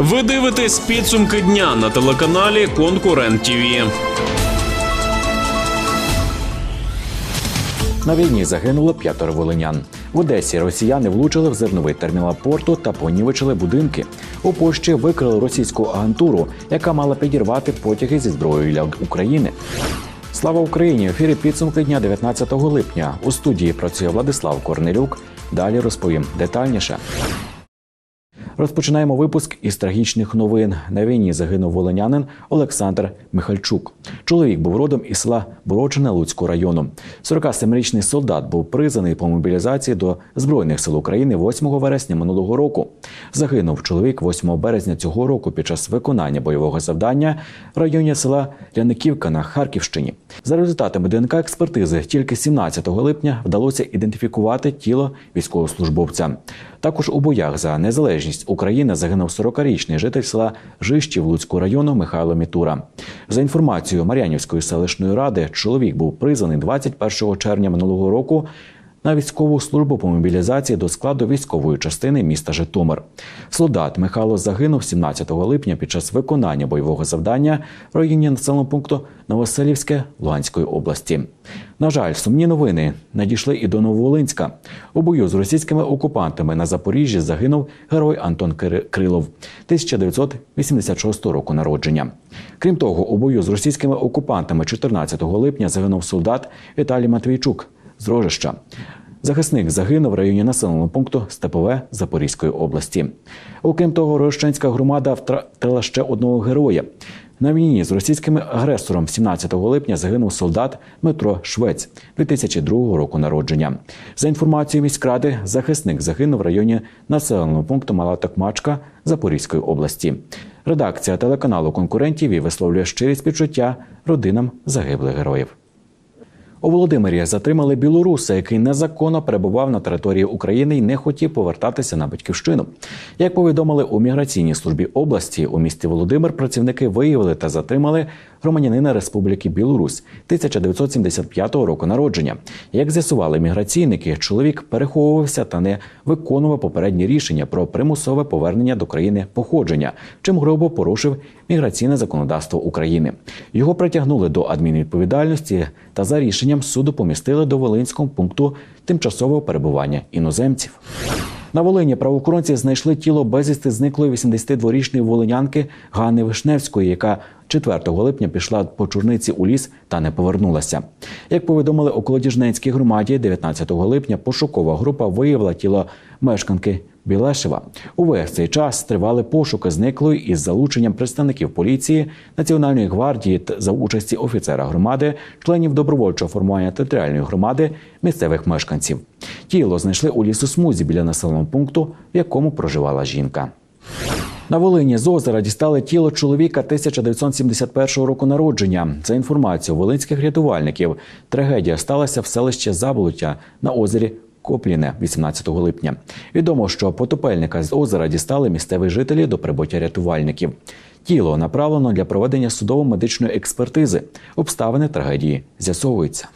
Ви дивитесь підсумки дня на телеканалі Конкурент ТІВІ. На війні загинуло п'ятеро волинян. В Одесі росіяни влучили в зерновий термінал порту та понівечили будинки. У Польщі викрили російську агентуру, яка мала підірвати потяги зі зброєю для України. Слава Україні! В ефірі підсумки дня 19 липня. У студії працює Владислав Корнелюк. Далі розповім детальніше. Розпочинаємо випуск із трагічних новин. На війні загинув волинянин Олександр Михальчук. Чоловік був родом із села Борочине Луцького району. 47-річний солдат був призваний по мобілізації до збройних сил України 8 вересня минулого року. Загинув чоловік 8 березня цього року під час виконання бойового завдання в районі села Ляниківка на Харківщині. За результатами ДНК експертизи тільки 17 липня вдалося ідентифікувати тіло військовослужбовця. Також у боях за незалежність України загинув 40-річний житель села Жищів Луцького району Михайло Мітура. За інформацією Мар'янівської селищної ради, чоловік був призваний 21 червня минулого року на військову службу по мобілізації до складу військової частини міста Житомир. Солдат Михайло загинув 17 липня під час виконання бойового завдання в районі населеного пункту Новоселівське Луганської області. На жаль, сумні новини надійшли і до Нововолинська. У бою з російськими окупантами на Запоріжжі загинув герой Антон Крилов 1986 року народження. Крім того, у бою з російськими окупантами 14 липня загинув солдат Віталій Матвійчук з Рожища. Захисник загинув в районі населеного пункту Степове Запорізької області. Окрім того, Рощанська громада втратила ще одного героя. На війні з російським агресором 17 липня загинув солдат Дмитро Швець 2002 року народження. За інформацією міськради, захисник загинув в районі населеного пункту Мала Токмачка Запорізької області. Редакція телеканалу конкурентів і висловлює щирі співчуття родинам загиблих героїв. У Володимирі затримали білоруса, який незаконно перебував на території України і не хотів повертатися на батьківщину. Як повідомили у міграційній службі області, у місті Володимир працівники виявили та затримали громадянина Республіки Білорусь 1975 року народження. Як з'ясували міграційники, чоловік переховувався та не виконував попередні рішення про примусове повернення до країни походження, чим грубо порушив міграційне законодавство України. Його притягнули до адмінвідповідальності та за рішенням суду помістили до Волинського пункту тимчасового перебування іноземців. На Волині правоохоронці знайшли тіло безвісти зниклої 82-річної волинянки Гани Вишневської, яка 4 липня пішла по чорниці у ліс та не повернулася. Як повідомили у Колодіжненській громаді, 19 липня пошукова група виявила тіло мешканки Білешева. Увесь цей час тривали пошуки зниклої із залученням представників поліції, національної гвардії та за участі офіцера громади, членів добровольчого формування територіальної громади, місцевих мешканців. Тіло знайшли у лісосмузі біля населеного пункту, в якому проживала жінка. На Волині з озера дістали тіло чоловіка 1971 року народження. За інформацією волинських рятувальників, трагедія сталася в селищі Заболоття на озері Копліне 18 липня. Відомо, що потопельника з озера дістали місцеві жителі до прибуття рятувальників. Тіло направлено для проведення судово-медичної експертизи. Обставини трагедії з'ясовуються.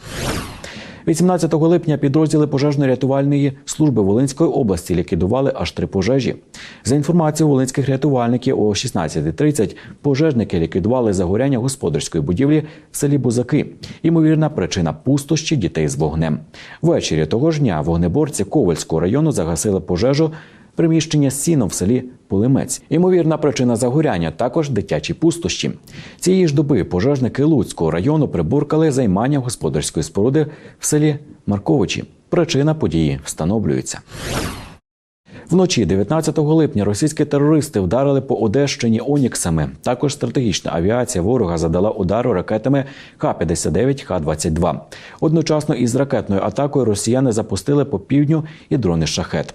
18 липня підрозділи пожежно-рятувальної служби Волинської області ліквідували аж три пожежі. За інформацією волинських рятувальників, о 16.30 пожежники ліквідували загоряння господарської будівлі в селі Бузаки. Ймовірна причина пустощі дітей з вогнем. Ввечері того ж дня вогнеборці Ковальського району загасили пожежу приміщення з сіном в селі Пулемець. Імовірна причина загоряння також дитячі пустощі. Цієї ж доби пожежники Луцького району прибуркали займання господарської споруди в селі Марковичі. Причина події встановлюється. Вночі 19 липня російські терористи вдарили по Одещині Оніксами. Також стратегічна авіація ворога задала удару ракетами Х-59, Х-22. Одночасно із ракетною атакою росіяни запустили по півдню і дрони шахет.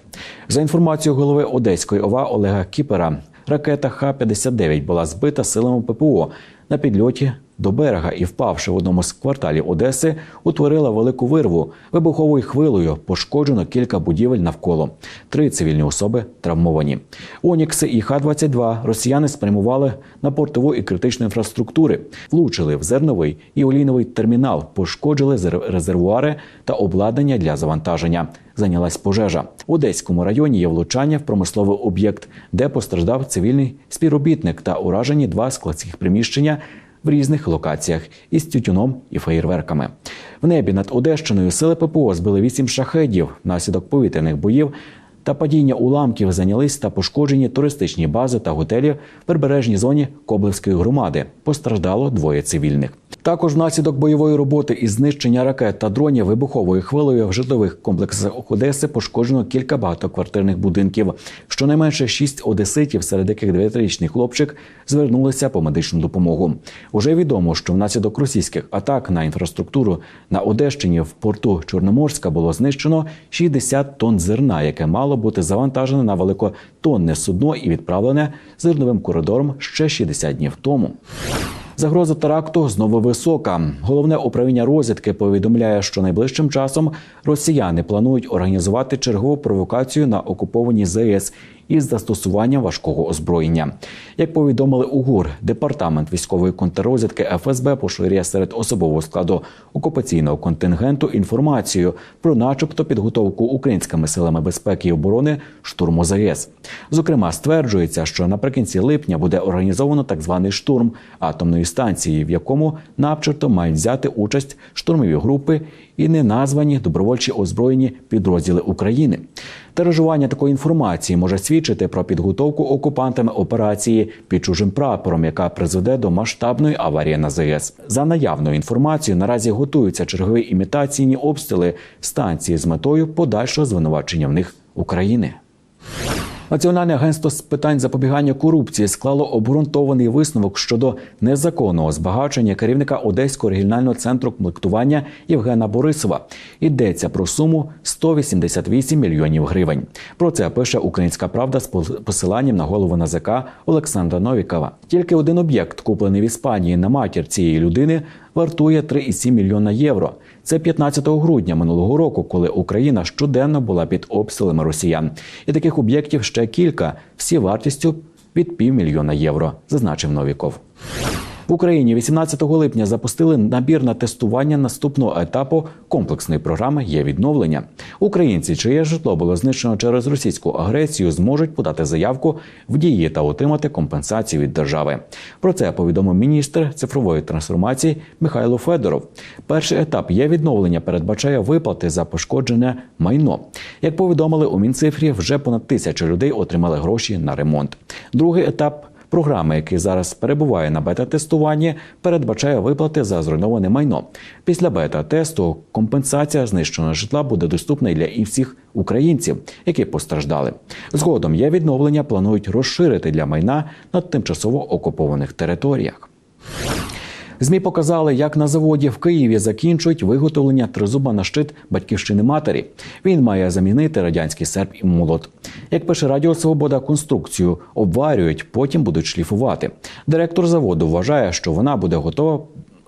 За інформацією голови Одеської ОВА Олега Кіпера, ракета Х-59 була збита силами ППО на підльоті до берега і, впавши в одному з кварталів Одеси, утворила велику вирву. Вибуховою хвилею пошкоджено кілька будівель навколо. Три цивільні особи травмовані. Онікси і Х-22 росіяни спрямували на портову і критичну інфраструктури, влучили в зерновий і олійновий термінал, пошкоджили зер- резервуари та обладнання для завантаження. Зайнялась пожежа. У Одеському районі є влучання в промисловий об'єкт, де постраждав цивільний співробітник та уражені два складських приміщення в різних локаціях із тютюном і феєрверками. В небі над Одещиною сили ППО збили вісім шахедів внаслідок повітряних боїв. Та падіння уламків зайнялись та пошкоджені туристичні бази та готелі в прибережній зоні Коблевської громади. Постраждало двоє цивільних. Також внаслідок бойової роботи із знищення ракет та дронів вибуховою хвилею в житлових комплексах Одеси пошкоджено кілька багатоквартирних будинків. Щонайменше шість одеситів, серед яких дев'ятирічний хлопчик, звернулися по медичну допомогу. Уже відомо, що внаслідок російських атак на інфраструктуру на Одещині в порту Чорноморська було знищено 60 тонн зерна, яке мало бути завантажене на великотонне судно і відправлене зерновим коридором ще 60 днів тому. Загроза теракту знову висока. Головне управління розвідки повідомляє, що найближчим часом росіяни планують організувати чергову провокацію на окупованій ЗАЕС із застосуванням важкого озброєння. Як повідомили УГУР, департамент військової контррозвідки ФСБ поширює серед особового складу окупаційного контингенту інформацію про, начебто, підготовку українськими силами безпеки і оборони штурму ЗАЕС. Зокрема, стверджується, що наприкінці липня буде організовано так званий штурм атомної станції, в якому начебто мають взяти участь штурмові групи і неназвані добровольчі озброєні підрозділи України. Тиражування такої інформації може свідчити про підготовку окупантами операції під чужим прапором, яка призведе до масштабної аварії на ЗС. За наявною інформацією, наразі готуються чергові імітаційні обстріли станції з метою подальшого звинувачення в них України. Національне агентство з питань запобігання корупції склало обґрунтований висновок щодо незаконного збагачення керівника Одеського регіонального центру комплектування Євгена Борисова. Йдеться про суму 188 мільйонів гривень. Про це пише Українська Правда з посиланням на голову НАЗК Олександра Новікова. Тільки один об'єкт, куплений в Іспанії на матір цієї людини, вартує 3,7 мільйона євро. Це 15 грудня минулого року, коли Україна щоденно була під обстрілами росіян. І таких об'єктів ще кілька, всі вартістю від півмільйона євро, зазначив Новіков. В Україні 18 липня запустили набір на тестування наступного етапу комплексної програми є відновлення. Українці, чиє житло було знищено через російську агресію, зможуть подати заявку в дії та отримати компенсацію від держави. Про це повідомив міністр цифрової трансформації Михайло Федоров. Перший етап є відновлення передбачає виплати за пошкоджене майно. Як повідомили у Мінцифрі, вже понад тисяча людей отримали гроші на ремонт. Другий етап. Програми, який зараз перебуває на бета-тестуванні, передбачає виплати за зруйноване майно. Після бета-тесту компенсація знищеного житла буде доступна для і всіх українців, які постраждали. Згодом є відновлення, планують розширити для майна на тимчасово окупованих територіях. ЗМІ показали, як на заводі в Києві закінчують виготовлення тризуба на щит батьківщини матері. Він має замінити радянський серп і молот. Як пише Радіо Свобода, конструкцію обварюють, потім будуть шліфувати. Директор заводу вважає, що вона буде готова.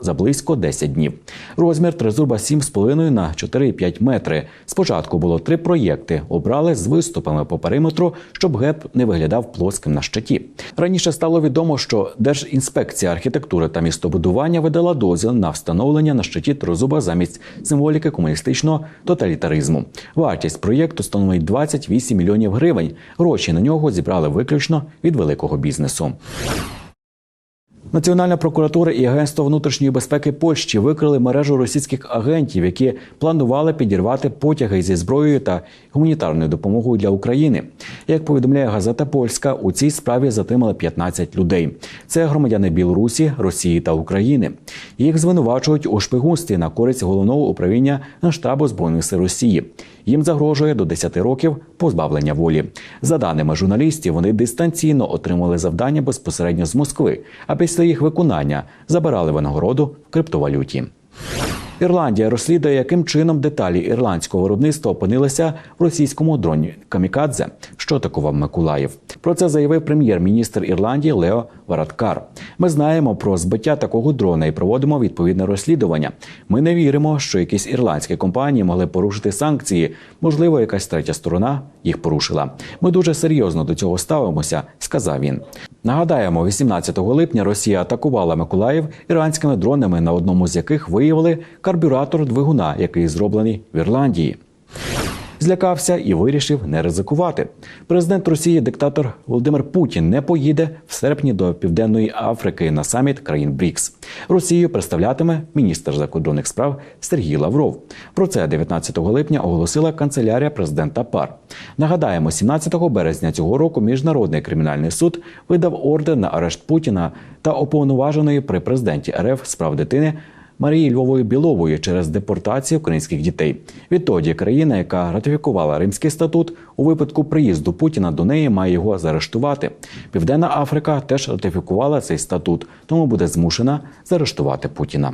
За близько 10 днів. Розмір тризуба 7,5 на 4,5 метри. Спочатку було три проєкти. Обрали з виступами по периметру, щоб геп не виглядав плоским на щиті. Раніше стало відомо, що Держінспекція архітектури та містобудування видала дозвіл на встановлення на щиті тризуба замість символіки комуністичного тоталітаризму. Вартість проєкту становить 28 мільйонів гривень. Гроші на нього зібрали виключно від великого бізнесу. Національна прокуратура і Агентство внутрішньої безпеки Польщі викрили мережу російських агентів, які планували підірвати потяги зі зброєю та гуманітарною допомогою для України. Як повідомляє газета Польська, у цій справі затримали 15 людей. Це громадяни Білорусі, Росії та України. Їх звинувачують у шпигунстві на користь головного управління Генштабу збройних сил Росії. Їм загрожує до 10 років позбавлення волі. За даними журналістів, вони дистанційно отримали завдання безпосередньо з Москви, а після їх виконання забирали винагороду в криптовалюті. Ірландія розслідує, яким чином деталі ірландського виробництва опинилися в російському дроні Камікадзе, що атакував Миколаїв. Про це заявив прем'єр-міністр Ірландії Лео Варадкар. Ми знаємо про збиття такого дрона і проводимо відповідне розслідування. Ми не віримо, що якісь ірландські компанії могли порушити санкції. Можливо, якась третя сторона їх порушила. Ми дуже серйозно до цього ставимося, сказав він. Нагадаємо, 18 липня Росія атакувала Миколаїв іранськими дронами, на одному з яких виявили карбюратор двигуна, який зроблений в Ірландії. Злякався і вирішив не ризикувати. Президент Росії, диктатор Володимир Путін, не поїде в серпні до Південної Африки на саміт країн БРІКС. Росію представлятиме міністр закордонних справ Сергій Лавров. Про це 19 липня оголосила канцелярія президента ПАР. Нагадаємо, 17 березня цього року міжнародний кримінальний суд видав ордер на арешт Путіна та уповноваженої при президенті РФ справ дитини Марії Львової Білової через депортацію українських дітей. Відтоді країна, яка ратифікувала Римський статут, у випадку приїзду Путіна до неї має його заарештувати. Південна Африка теж ратифікувала цей статут, тому буде змушена заарештувати Путіна.